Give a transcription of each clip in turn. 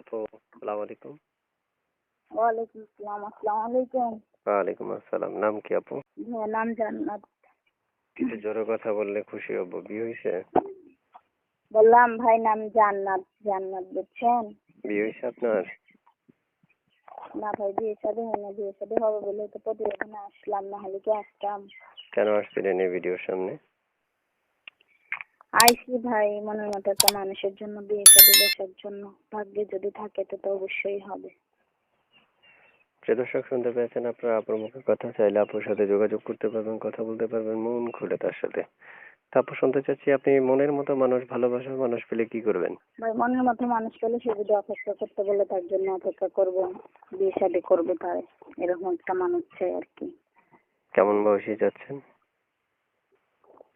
আপু সালাম আলাইকুম। ওয়ালাইকুম আসসালাম আসসালামু আলাইকুম। ওয়ালাইকুম আসসালাম নাম কি আপু? নাম জান্নাত। একটু জোরে কথা বললে খুশি হব বিয়ে হয়েছে বললাম ভাই নাম জান্নাত জান্নাত বুঝছেন? বিয়ে হয়েছে আপনার? না ভাই বিয়ে শাদী হয় না বিয়ে শাদী হবে বলে তো প্রতিবেদনে আসলাম না হলে কি আসতাম? কেন আসছিলেন এই ভিডিওর সামনে? আইসি ভাই মনের মতো একটা মানুষের জন্য বিয়ে শাদী বসার জন্য। ভাগ্যে যদি থাকে তো তো অবশ্যই হবে। প্রিয় দর্শক শুনতে পেয়েছেন আপনার আপুর মুখে কথা। চাইলে আপুর সাথে যোগাযোগ করতে পারবেন কথা বলতে পারবেন মন খুলে তার সাথে। তা আপু শুনতে চাচ্ছি আপনি মনের মতো মানুষ ভালোবাসার মানুষ পেলে কি করবেন? ভাই মনের মতো মানুষ পেলে সে যদি অপেক্ষা করতে বলে তার জন্য অপেক্ষা করব। বিয়ে শাদী করব তার এরকম একটা মানুষ চাই আর কি। কেমন বয়সী যাচ্ছেন?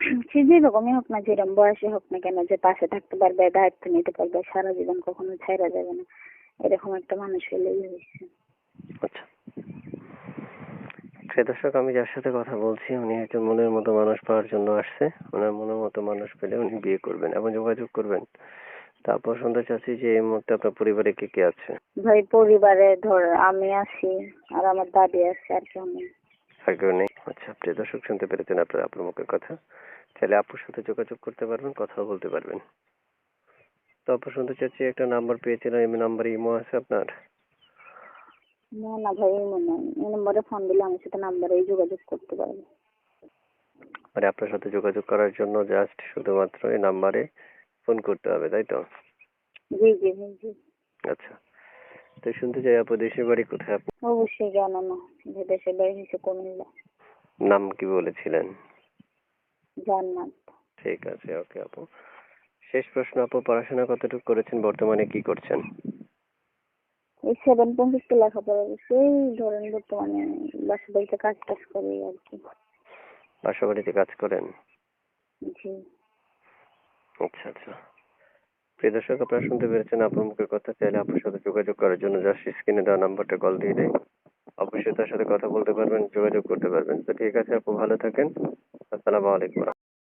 সে যেরকমই হোক না যেরকম বয়সে হোক না কেন যে পাশে থাকতে পারবে দায়িত্ব নিতে পারবে সারা জীবন কখনো ছাইরা যাবে না। এরকম একটা মানুষ হলেই হয়েছে। আচ্ছা দর্শক আমি যার সাথে কথা বলছি উনি একজন মনের মতো মানুষ পাওয়ার জন্য আসছে। ওনার মনের মতো মানুষ পেলে উনি বিয়ে করবেন এবং যোগাযোগ করবেন। তারপর শুনতে চাচ্ছি যে এই মুহূর্তে আপনার পরিবারে কে কে আছে? ভাই পরিবারে ধর আমি আছি আর আমার দাদি আছে আর কেউ নেই। নেই। আচ্ছা প্রিয় দর্শক শুনতে পেরেছেন আপনার আপনার মুখের কথা। চাইলে আপুর সাথে যোগাযোগ করতে পারবেন কথাও বলতে পারবেন। তো আপু শুনতে চাচ্ছি একটা নাম্বার পেয়েছিলাম এই নাম্বারে ইমো আছে আপনার? না না ভাই এই মনে হয় এই নম্বরে ফোন দিলে আমার সাথে নাম্বারেই যোগাযোগ করতে পারবে। মানে আপনার সাথে যোগাযোগ করার জন্য জাস্ট শুধুমাত্র এই নাম্বারে ফোন করতে হবে তাই তো? জি জি জি। আচ্ছা। তো শুনতে চাই আপু দেশের বাড়ি কোথায় আপু? অবশ্যই জানো না যে দেশের বাড়ি হয়েছে কুমিল্লা। নাম কি বলেছিলেন? জান্নাত। ঠিক আছে ওকে আপু। শেষ প্রশ্ন আপু পড়াশোনা কতটুকু করেছেন বর্তমানে কি করছেন? এই সেভেন পর্যন্ত লেখাপড়া করছি এই ধরেন বর্তমানে বাসা বাড়িতে কাজ টাজ করি আর কি। বাসা বাড়িতে কাজ করেন? জি। আচ্ছা আচ্ছা। প্রিয় দর্শক, আপনারা শুনতে পেরেছেন আপনার মুখের কথা। চাইলে আপনার সাথে যোগাযোগ করার জন্য জাস্ট স্ক্রিনে দেওয়া নাম্বারটা কল দিয়ে দেয় অবশ্যই তার সাথে কথা বলতে পারবেন, যোগাযোগ করতে পারবেন। তো ঠিক আছে আপু, ভালো থাকেন। আসসালামু আলাইকুম।